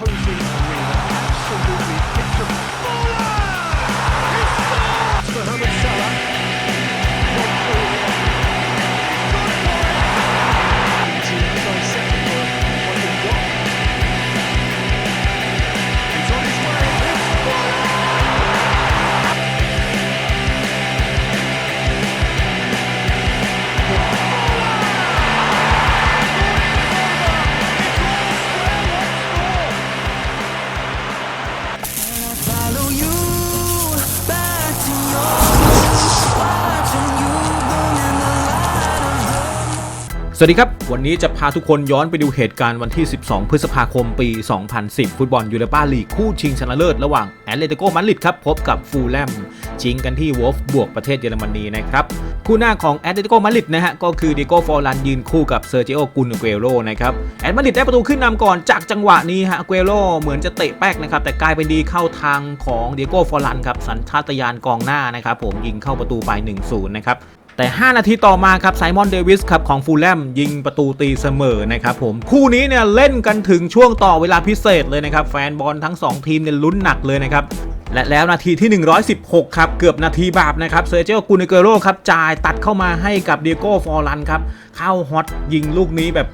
opposing สวัสดีครับ วันนี้จะพาทุกคนย้อนไปดูเหตุการณ์วันที่ 12 พฤษภาคมปี 2010 ฟุตบอลยูโรปาลีกคู่ชิงชนะเลิศระหว่างแอตเลติโกมาดริดครับ พบกับฟูลแลมชิงกันที่วอฟบวกประเทศเยอรมนีนะครับ คู่หน้าของแอตเลติโกมาดริดนะฮะ ก็คือดิโก้ฟอร์ลันยืนคู่กับเซอร์เจโอกุนเกโรนะครับ แอตมาดริดได้ประตูขึ้นนำก่อนจากจังหวะนี้ฮะเกโรเหมือนจะเตะแป๊กนะครับแต่กลายเป็นดีเข้าทางของดิโก้ฟอร์ลันครับสัญชาตญาณกองหน้านะครับผมยิงเข้าประตูไป 1-0 นะครับ แต่ 5 นาทีต่อมาครับไซมอนเดวิสครับของฟูลแลมยิงประตูตีเสมอนะครับผม คู่นี้เนี่ยเล่นกันถึงช่วงต่อเวลาพิเศษเลยนะครับ แฟนบอลทั้ง 2 ทีมเนี่ยลุ้นหนักเลยนะครับและแล้วนาทีที่ 116 ครับ เกือบนาทีบาปนะครับเซอร์เจโอกูเนเกโรครับจ่ายตัดเข้ามาให้กับเดียโก้ฟอร์ลันครับ เข้าฮอตยิงลูกนี้แบบ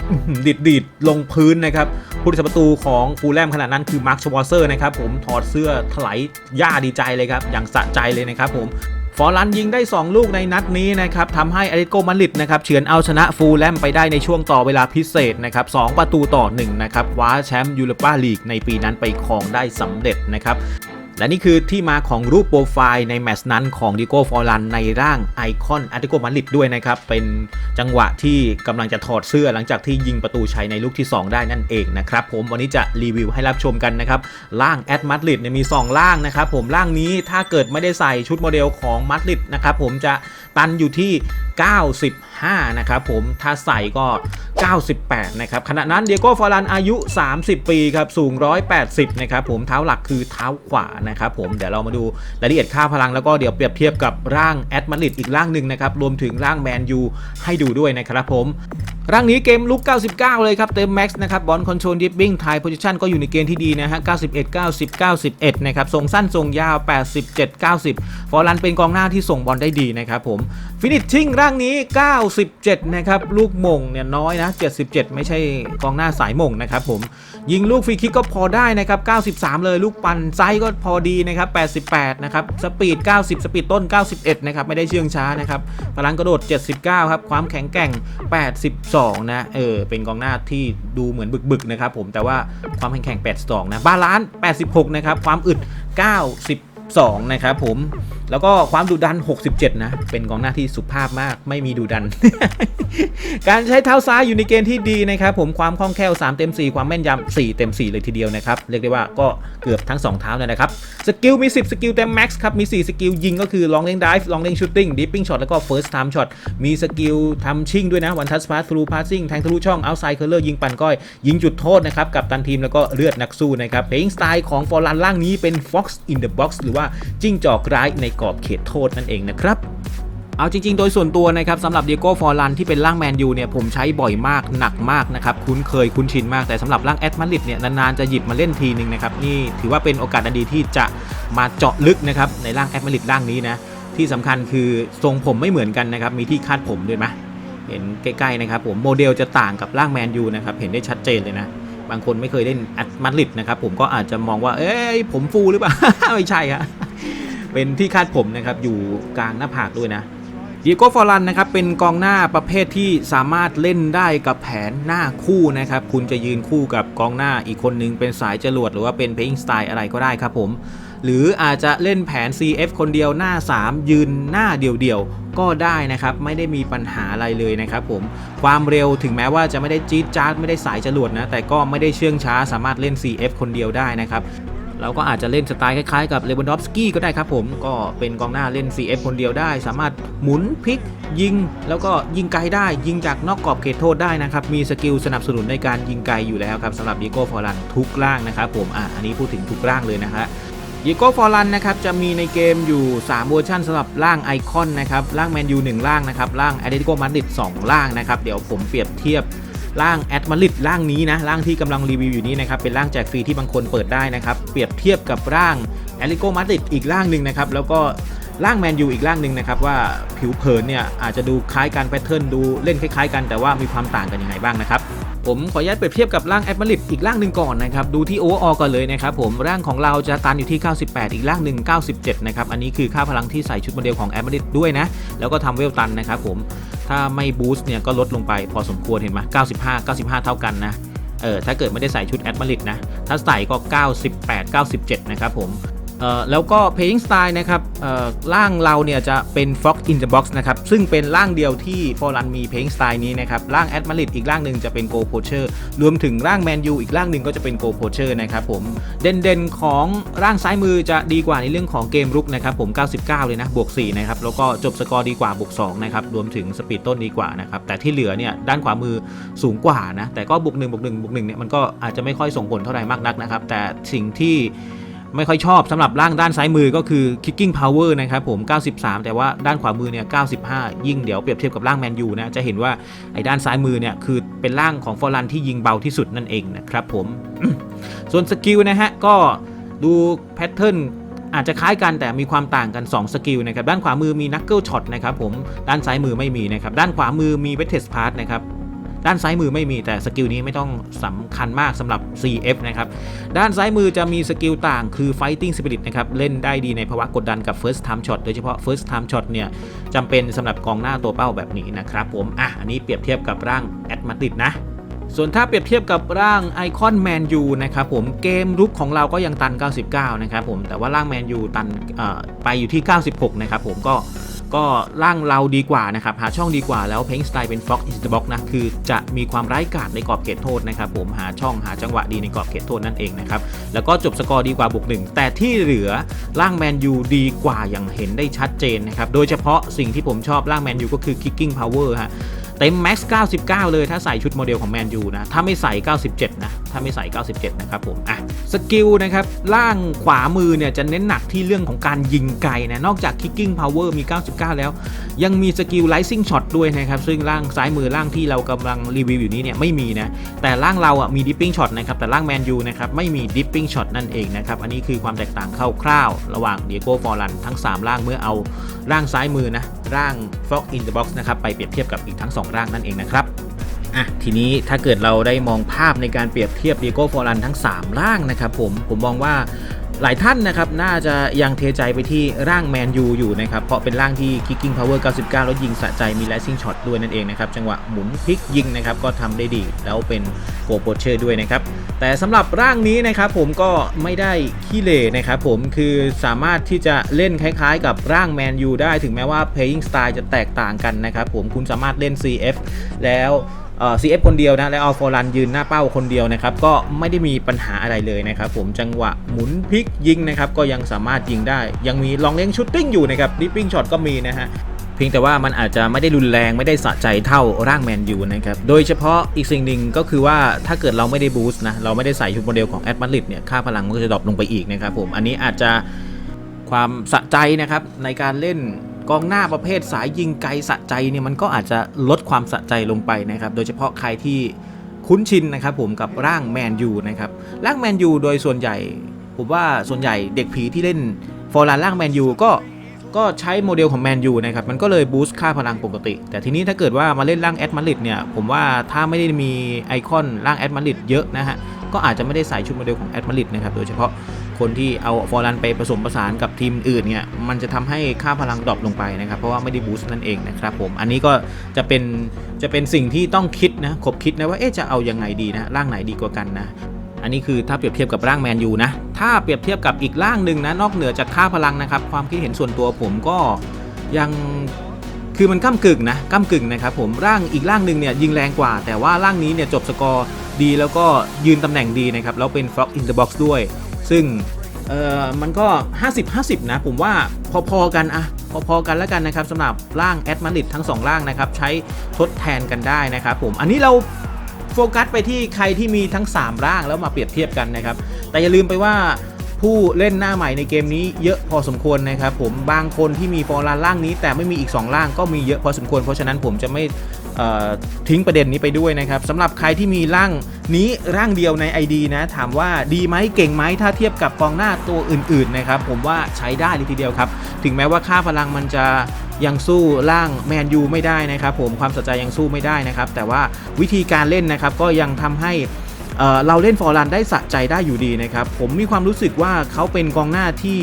ดิดดีดลงพื้นนะครับผู้รักษาประตูของฟูลแลมขณะนั้นคือมาร์คชวอเซอร์นะครับผมถอดเสื้อถลายย่าดีใจเลยครับ อย่างสะใจเลยนะครับผม ฟอร์ลันยิงได้ 2 ลูกในนัดนี้นะครับทำให้อาริโกมาริดนะครับเฉือนเอาชนะฟูลแลมไปได้ในช่วงต่อเวลาพิเศษนะครับ2ประตูต่อ1นะครับคว้าแชมป์ยูโรปาลีกในปีนั้นไปครองได้สำเร็จนะครับ และนี่คือที่มาของรูปโปรไฟล์ในแมตช์นั้นของดิโก้ฟอร์ลันในร่างไอคอนอาร์ติโกมาริดด้วยนะครับ เป็นจังหวะที่กำลังจะถอดเสื้อหลังจากที่ยิงประตูชัยในลูกที่ 2 ได้นั่นเองนะครับผมวันนี้จะรีวิวให้รับชมกันนะครับร่างแอดมาริดเนี่ยมี 2 ร่างนะครับผมร่างนี้ถ้าเกิดไม่ได้ใส่ชุดโมเดลของมาริดนะครับผมจะตันอยู่ที่ 95 นะครับผมถ้าใส่ก็ 98 นะครับขณะนั้นเดียโก้ฟอร์ลันอายุ 30 ปีครับสูง 180 นะครับผมเท้าหลักคือเท้าขวานะครับผมเดี๋ยวเรามาดูรายละเอียดค่าพลังแล้วก็เดี๋ยวเปรียบเทียบกับร่างแอดมาริดอีกร่างหนึ่งนะครับรวมถึงร่างแมนยูให้ดูด้วยนะครับผม ร่างนี้เกมลุก 99 เลยครับ เต็มแม็กซ์นะครับ บอลคอนโทรลดิฟบิ้งไทยโพซิชันก็อยู่ในเกณฑ์ที่ดีนะฮะ 91 90 91 นะครับ ส่งสั้น ส่งยาว 87 90 ฟอร์ลันเป็นกองหน้าที่ส่งบอลได้ดีนะครับผม ฟินิชชิ่งร่างนี้ 97 นะครับ ลูกมงเนี่ยน้อยนะ 77 ไม่ใช่กองหน้าสายมงนะครับผม ยิงลูกฟรีคิกก็พอได้นะครับ 93 เลยลูกปั่นไซส์ก็พอดีนะครับ 88 นะครับ สปีด 90 สปีดต้น 91 นะครับ ไม่ได้เชื่องช้านะครับพลังกระโดด 79 ครับ ความแข็งแกร่ง82 นะ เออ เป็นกองหน้าที่ดูเหมือนบึกๆนะครับผม แต่ว่าความแข็งแกร่ง82 นะ บาลานซ์86 นะครับ ความอึด 92 นะครับผมแล้วก็ความดุดัน 67 นะ เป็นกองหน้าที่สุภาพมาก ไม่มีดุดัน การใช้เท้าซ้ายอยู่ในเกณฑ์ที่ดีนะครับ ผมความคล่องแคล่ว 3 เต็ม 4 ความแม่นยำ 4 เต็ม 4 เลยทีเดียวนะครับ เรียกได้ว่าก็เกือบทั้ง 2 เท้าเลยนะครับ สกิลมี 10 สกิลเต็มแม็กซ์ครับ มี 4 สกิลยิงก็คือ long range dive long range shooting dipping shot แล้วก็ first time shot มีสกิลทำชิ่งด้วยนะ one touch pass through passing แทงทะลุช่อง outside curler ยิงปั่นก้อย ยิงจุดโทษนะครับ กับตันทีมแล้วก็เลือดนักสู้นะครับ playing style ของฟอร์ลันล่างนี้เป็น fox in the box หรือว่าจิ้งจอกร้ายในกรอบเขตโทษนั่นเองนะครับเอาจริงๆ โดยส่วนตัวนะครับสำหรับเดียโก้ฟอร์ลันที่เป็นร่างแมนยูเนี่ยผมใช้บ่อยมากหนักมากนะครับคุ้นเคยคุ้นชินมากแต่สำหรับร่างแอดมาริดเนี่ยนานๆจะหยิบมาเล่นทีนึงนะครับนี่ถือว่าเป็นโอกาสอันดีที่จะมาเจาะลึกนะครับในร่างแอดมาริดร่างนี้นะที่สำคัญคือทรงผมไม่เหมือนกันนะครับมีที่คาดผมด้วยไหมเห็นใกล้ๆนะครับผมโมเดลจะต่างกับร่างแมนยูนะครับเห็นได้ชัดเจนเลยนะบางคนไม่เคยเล่นแอดมาริดนะครับผมก็อาจจะมองว่าเอ้ยผมฟูหรือเปล่าไม่ใช่ครับ เป็นที่คาดผมนะครับอยู่กลางหน้าผากด้วยนะดิโก้ฟอรันนะครับเป็นกองหน้าประเภทที่สามารถเล่นได้กับแผนหน้าคู่นะครับคุณจะยืนคู่กับกองหน้าอีกคนนึงเป็นสายจรวดหรือว่าเป็นเพลงสไตล์อะไรก็ได้ครับผมหรืออาจจะเล่นแผน CF คนเดียวหน้า 3 ยืนหน้าเดียวๆ ก็ได้นะครับไม่ได้มีปัญหาอะไรเลยนะครับผมความเร็วถึงแม้ว่าจะไม่ได้จี๊ดจ๊าดไม่ได้สายจรวดนะแต่ก็ไม่ได้เชื่องช้าสามารถเล่น CF คนเดียวได้นะครับ เราก็อาจจะเล่นสไตล์คล้ายๆกับเลวันดอฟสกี้ก็ได้ครับผมก็เป็นกองหน้าเล่น CF คนเดียวได้ สามารถหมุนพลิกยิง แล้วก็ยิงไกลได้ ยิงจากนอกกรอบเขตโทษได้นะครับ มีสกิลสนับสนุนในการยิงไกลอยู่แล้วครับสำหรับดิโก้ฟอรันทุกร่างนะครับผมอะอันนี้พูดถึงทุกร่างเลยนะฮะดิโก้ฟอรันนะครับจะมีในเกมอยู่ 3 เวอร์ชันสำหรับร่างไอคอนนะครับร่างแมนยู1ร่างนะครับร่างแอตเลติโกมาดริด2ร่างนะครับเดี๋ยวผมเปรียบเทียบ ร่างแอดมาริดร่างนี้นะร่างที่กำลังรีวิวอยู่นี้นะครับเป็นร่างแจกฟรีที่บางคนเปิดได้นะครับเปรียบเทียบกับร่างแอลิโกมาดริดอีกร่างหนึ่งนะครับแล้วก็ร่างแมนยูอีกร่างหนึ่งนะครับว่าผิวเผินเนี่ยอาจจะดูคล้ายกันแพทเทิร์นดูเล่นคล้ายๆ กันแต่ว่ามีความต่างกันยังไงบ้างนะครับ ผมขออนุญาตเปรียบเทียบกับร่างแอดมาริดอีกร่างหนึ่งก่อนนะครับดูที่โอเวอร์ออก่อนเลยนะครับผมร่างของเราจะตันอยู่ที่ 98 อีกร่างหนึ่ง97 นะครับอันนี้คือค่าพลังที่ใส่ชุดโมเดลของแอดมาริดด้วยนะแล้วก็ทำเวลตันนะครับผมถ้าไม่บูสต์เนี่ยก็ลดลงไปพอสมควรเห็นไหม95 95 เท่ากันนะเออถ้าเกิดไม่ได้ใส่ชุดแอดมาริดนะถ้าใส่ก็ 98 97 นะครับผม แล้วก็ playing style นะครับร่างเราเนี่ยจะเป็น Fox in the Box นะครับ ซึ่งเป็นร่างเดียวที่ f o r รันมี playing style นี้นะครับ ร่าง a d m a r i d อีกร่างหนึ่งจะเป็น Go Poacher รวมถึงร่าง Man U อีกร่างหนึ่งก็จะเป็น Go Poacher นะครับผม เด่นๆของร่างซ้ายมือจะดีกว่าในเรื่องของเกมรุกนะครับผม 99 เลยนะ บวก 4 นะครับ แล้วก็จบสกอร์ดีกว่า บวก 2 นะครับ รวมถึงสปีดต้นดีกว่านะครับ แต่ที่เหลือเนี่ยด้านขวามือสูงกว่านะ แต่ก็บวก1บวก1บวก1เนี่ยมันก็อาจจะไม่ค่อยส่งผลเท่าไหร่มากนักนะครับ แต่สิ่งที่ ไม่ค่อยชอบสำหรับร่างด้านซ้ายมือก็คือ kicking power นะครับผม 93 แต่ว่าด้านขวามือเนี่ย 95 ยิ่งเดี๋ยวเปรียบเทียบกับร่างแมนยูนะ จะเห็นว่าไอ้ด้านซ้ายมือเนี่ย คือเป็นร่างของฟอรันที่ยิงเบาที่สุดนั่นเองนะครับผม ส่วนสกิลนะฮะ ก็ดูแพทเทิร์นอาจจะคล้ายกันแต่มีความต่างกัน 2 สกิลนะครับ ด้านขวามือมีนักเกิลช็อตนะครับผม ด้านซ้ายมือไม่มีนะครับ ด้านขวามือมีเวทเทสพาร์ทนะครับ ด้านซ้ายมือไม่มีแต่สกิลนี้ไม่ต้องสำคัญมากสำหรับ CF นะครับ ด้านซ้ายมือจะมีสกิลต่างคือ Fighting Spirit นะครับ เล่นได้ดีในภาวะกดดันกับ First Time Shot โดยเฉพาะ First Time Shot เนี่ยจำเป็นสำหรับกองหน้าตัวเป้าแบบนี้นะครับผม อะ อันนี้เปรียบเทียบกับร่างแอดมาติดนะส่วนถ้าเปรียบเทียบกับร่างไอคอนแมนยูนะครับผมเกมรุกของเราก็ยังตัน 99 นะครับผมแต่ว่าร่างแมนยูตันไปอยู่ที่ 96 นะครับผมก็ ก็ร่างเราดีกว่านะครับหาช่องดีกว่าแล้วเพ n งสไตล์เป็น Fox in the Box นะคือจะมีความร้ายกาจในกรอบเขตโทษนะครับผมหาช่องหาจังหวะดีในกรอบเขตโทษนั่นเองนะครับแล้วก็จบสกอร์ดีกว่าบวกหนึ่งแต่ที่เหลือร่างแมนยูดีกว่าอย่างเห็นได้ชัดเจนนะครับโดยเฉพาะสิ่งที่ผมชอบร่างแมนยูก็คือ kicking power ฮะเต็มแม็กซ์99 เลยถ้าใส่ชุดโมเดลของแมนยูนะถ้าไม่ใส่ 97 นะ ถ้าไม่ใส่ 97 นะครับผม อะ สกิลนะครับ ล่างขวามือเนี่ยจะเน้นหนักที่เรื่องของการยิงไกลนะ นอกจาก kicking power มี 99 แล้ว ยังมีสกิล rising shot ด้วยนะครับ ซึ่งล่างซ้ายมือล่างที่เรากำลังรีวิวอยู่นี้เนี่ยไม่มีนะ แต่ล่างเราอะมี dipping shot นะครับ แต่ล่างแมนยูนะครับไม่มี dipping shot นั่นเองนะครับ อันนี้คือความแตกต่างคร่าวๆ ระหว่างเดียโก้ฟอร์ลันทั้ง3ร่างเมื่อเอาร่างซ้ายมือนะร่าง Fox in the Box นะครับไปเปรียบเทียบกับอีกทั้ง 2 ร่างนั่นเองนะครับ อะทีนี้ถ้าเกิดเราได้มองภาพในการเปรียบเทียบดีโก้ฟอรันทั้ง 3 ร่างนะครับผมผมมองว่าหลายท่านนะครับน่าจะยังเทใจไปที่ร่างแมนยูอยู่นะครับ เพราะเป็นร่างที่ kicking power 99 แล้วยิงสะใจมี rising shot ด้วยนั่นเองนะครับ จังหวะหมุนพลิกยิงนะครับก็ทำได้ดี แล้วเป็นโกโปเชอร์ด้วยนะครับ แต่สำหรับร่างนี้นะครับผมก็ไม่ได้ขี้เหร่นะครับผมคือสามารถที่จะเล่นคล้ายๆ กับร่างแมนยูได้ถึงแม้ว่า playing style จะแตกต่างกันนะครับผมคุณสามารถเล่น CF แล้ว เอ่อ CF คนเดียวนะแล้วเอาฟอรันยืนหน้าเป้าคนเดียวนะครับก็ไม่ได้มีปัญหาอะไรเลยนะครับผมจังหวะหมุนพลิกยิงนะครับก็ยังสามารถยิงได้ ยังมีลองเลี้ยงชุดติ้งอยู่นะครับดิปปิ้งช็อตก็มีนะฮะเพียงแต่ว่ามันอาจจะไม่ได้รุนแรงไม่ได้สะใจเท่าร่างแมนยูนะครับ โดยเฉพาะอีกสิ่งหนึ่งก็คือว่าถ้าเกิดเราไม่ได้บูสต์นะเราไม่ได้ใส่ชุดโมเดลของแอดมาริดเนี่ยค่าพลังมันก็จะดรอปลงไปอีกนะครับผมอันนี้อาจจะความสะใจนะครับในการเล่น กองหน้าประเภทสายยิงไกลสะใจเนี่ยมันก็อาจจะลดความสะใจลงไปนะครับ โดยเฉพาะใครที่คุ้นชินนะครับผมกับร่างแมนยูนะครับร่างแมนยูโดยส่วนใหญ่ ผมว่าส่วนใหญ่เด็กผีที่เล่นฟอร์ลานร่างแมนยูก็ก็ใช้โมเดลของแมนยูนะครับมันก็เลยบูสต์ค่าพลังปกติ แต่ทีนี้ถ้าเกิดว่ามาเล่นร่างแอดมาริดเนี่ยผมว่าถ้าไม่ได้มีไอคอนร่างแอดมาริดเยอะนะฮะก็อาจจะไม่ได้ใส่ชุดโมเดลของแอดมาริดนะครับโดยเฉพาะ คนที่เอาฟอร์ลันไปผสมผสานกับทีมอื่นเนี่ยมันจะทำให้ค่าพลังดรอปลงไปนะครับ เพราะว่าไม่ได้บูสต์นั่นเองนะครับผมอันนี้ก็จะเป็นจะเป็นสิ่งที่ต้องคิดนะคบคิดนะว่าเอ๊ะจะเอายังไงดีนะร่างไหนดีกว่ากันนะอันนี้คือถ้าเปรียบเทียบกับร่างแมนยูนะ ถ้าเปรียบเทียบกับอีกร่างหนึ่งนะนอกเหนือจากค่าพลังนะครับ ความคิดเห็นส่วนตัวผมก็ยังคือมันก้ากึ่งนะก้ากึ่งนะครับผมร่างอีกร่างหนึ่งเนี่ยยิงแรงกว่า แต่ว่าร่างนี้เนี่ยจบสกอร์ดีแล้วก็ยืนตำแหน่งดีนะครับแล้วเป็น Frog in the Box ด้วย ซึ่งเออมันก็ 50 50 นะ ผมว่าพอๆกันอะพอๆกันแล้วกันนะครับสำหรับร่างแอดมาริดทั้ง 2 ร่างนะครับ ใช้ทดแทนกันได้นะครับผมอันนี้เราโฟกัสไปที่ใครที่มีทั้ง 3 ร่างแล้วมาเปรียบเทียบกันนะครับ แต่อย่าลืมไปว่าผู้เล่นหน้าใหม่ในเกมนี้เยอะพอสมควรนะครับผมบางคนที่มีฟอร์ลานร่างนี้ แต่ไม่มีอีก 2 ร่างก็มีเยอะพอสมควร เพราะฉะนั้นผมจะไม่ ทิ้งประเด็นนี้ไปด้วยนะครับสำหรับใครที่มีร่างนี้ร่างเดียวใน ID นะ ถามว่าดีไหมเก่งไหมถ้าเทียบกับกองหน้าตัวอื่นๆนะครับผมว่าใช้ได้เลยทีเดียวครับ ถึงแม้ว่าค่าพลังมันจะยังสู้ร่างแมนยูไม่ได้นะครับผมความสนใจยังสู้ไม่ได้นะครับ แต่ว่าวิธีการเล่นนะครับก็ยังทำให้เราเล่นฟอร์ลันได้สะใจได้อยู่ดีนะครับ ผมมีความรู้สึกว่าเขาเป็นกองหน้าที่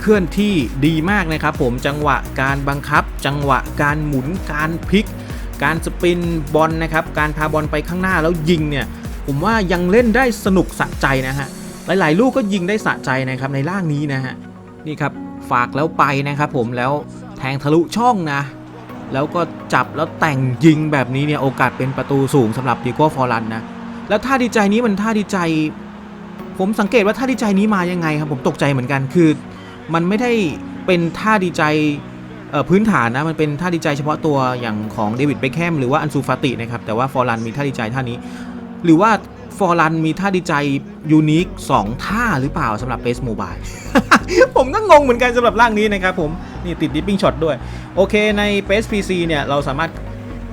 เคลื่อนที่ดีมากนะครับ ผมจังหวะการบังคับ จังหวะการหมุนการพลิก การสปินบอลนะครับ การพาบอลไปข้างหน้าแล้วยิงเนี่ยผมว่ายังเล่นได้สนุกสะใจนะฮะ หลาย ๆ ลูกก็ยิงได้สะใจนะครับในร่างนี้นะฮะ นี่ครับฝากแล้วไปนะครับผมแล้วแทงทะลุช่องนะ แล้วก็จับแล้วแต่งยิงแบบนี้เนี่ยโอกาสเป็นประตูสูงสำหรับดิโก้ฟอร์ลันนะ แล้วท่าดีใจนี้มันท่าดีใจ ผมสังเกตว่าท่าดีใจนี้มายังไงครับผมตกใจเหมือนกันคือ มันไม่ได้เป็นท่าดีใจ พื้นฐานนะ มันเป็นท่าดีใจเฉพาะตัวอย่างของเดวิดเบคแฮมหรือว่าอันซูฟาตินะครับ แต่ว่าฟอร์ลันมีท่าดีใจท่านี้ หรือว่าฟอร์ลันมีท่าดีใจยูนิค2ท่าหรือเปล่าสำหรับเบสโมบายผมก็งงเหมือนกันสำหรับร่างนี้นะครับผม นี่ติดดิปปิ้งช็อตด้วย โอเคในเฟซพีซีเนี่ย เราสามารถ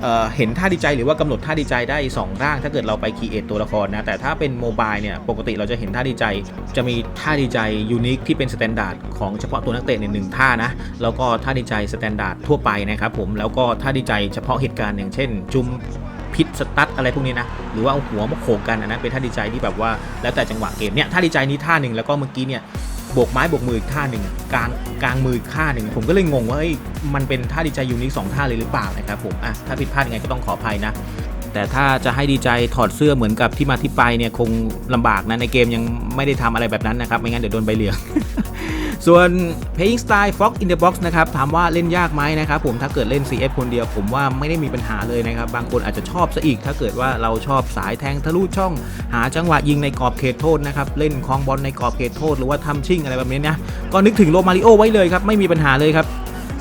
เเห็นท่าดีใจหรือว่ากำหนดท่าดีใจได้ 2 ร่าง ถ้าเกิดเราไปคีเอทตัวละครนะ แต่ถ้าเป็นโมบายเนี่ย ปกติเราจะเห็นท่าดีใจ จะมีท่าดีใจยูนิคที่เป็นสแตนดาร์ดของเฉพาะตัวนักเตะในหนึ่งท่านะ แล้วก็ท่าดีใจสแตนดาร์ดทั่วไปนะครับผม แล้วก็ท่าดีใจเฉพาะเหตุการณ์อย่างเช่น จุมพิษสตัดอะไรพวกนี้นะ หรือว่าเอาหัวมาโขกกันอันนั้นเป็นท่าดีใจที่แบบว่าแล้วแต่จังหวะเกมเนี่ยท่าดีใจนี้ท่าหนึ่งแล้วก็เมื่อกี้เนี่ย โบกไม้โบกมืออีกท่าหนึ่งกลางกลางมืออีกท่าหนึ่งผมก็เลยงงว่ามันเป็นท่าดีใจยูนิคสองท่าเลยหรือเปล่านะครับผมอะถ้าผิดพลาดยังไงก็ต้องขออภัยนะ แต่ถ้าจะให้ดีใจถอดเสื้อเหมือนกับที่มาที่ไปเนี่ยคงลำบากนะในเกมยังไม่ได้ทำอะไรแบบนั้นนะครับไม่งั้นเดี๋ยวโดนใบเหลือง ส่วน playing style Fox in the box นะครับถามว่าเล่นยากไหมนะครับผมถ้าเกิดเล่น CF คนเดียว ผมว่าไม่ได้มีปัญหาเลยนะครับ บางคนอาจจะชอบซะอีก ถ้าเกิดว่าเราชอบสายแทงทะลุช่อง หาจังหวะยิงในกรอบเขตโทษนะครับเล่นคลองบอลในกรอบเขตโทษ หรือว่าทำชิ่งอะไรแบบนี้นะก็นึกถึงโรมาริโอไว้เลยครับไม่มีปัญหาเลยครับ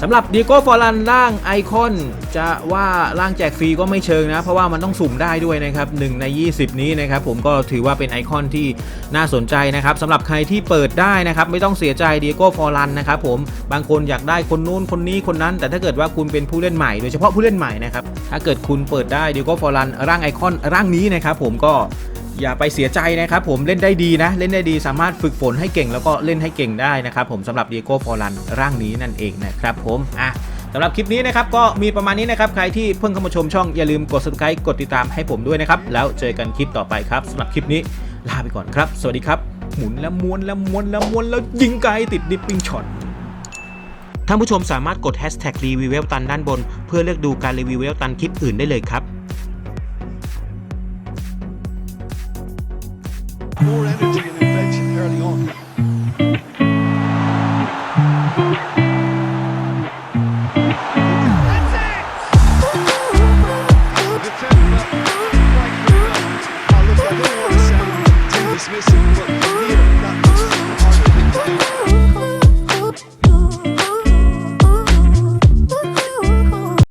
สำหรับดีโก้ฟอร์ลันร่างไอคอนจะว่าร่างแจกฟรีก็ไม่เชิงนะ เพราะว่ามันต้องสุ่มได้ด้วยนะครับ1ใน 20 นี้นะครับผมก็ถือว่าเป็นไอคอนที่น่าสนใจนะครับสำหรับใครที่เปิดได้นะครับไม่ต้องเสียใจดีโก้ฟอร์ลันนะครับผมบางคนอยากได้คนนู้นคนนี้คนนั้น แต่ถ้าเกิดว่าคุณเป็นผู้เล่นใหม่โดยเฉพาะผู้เล่นใหม่นะครับถ้าเกิดคุณเปิดได้ดีโก้ฟอร์ลันร่างไอคอนร่างนี้นะครับผมก็ อย่าไปเสียใจนะครับผมเล่นได้ดีนะ เล่นได้ดีสามารถฝึกฝนให้เก่งแล้วก็เล่นให้เก่งได้นะครับผมสำหรับดีโก้ฟอร์ลันร่างนี้นั่นเองนะครับผมอะสำหรับคลิปนี้นะครับก็มีประมาณนี้นะครับ ใครที่เพิ่งเข้ามาชมช่องอย่าลืมกด subscribe กดติดตามให้ผมด้วยนะครับ แล้วเจอกันคลิปต่อไปครับสำหรับคลิปนี้ลาไปก่อนครับ สวัสดีครับ หมุนแล้วม้วนแล้วม้วนแล้วม้วนแล้วยิงไกลติดดิปปิ้งช็อตท่านผู้ชมสามารถกด hashtag รีวิวเวลตันด้านบน เพื่อเลือกดูการรีวิวเวลตันคลิปอื่นได้เลยครับ More energy and invention early on.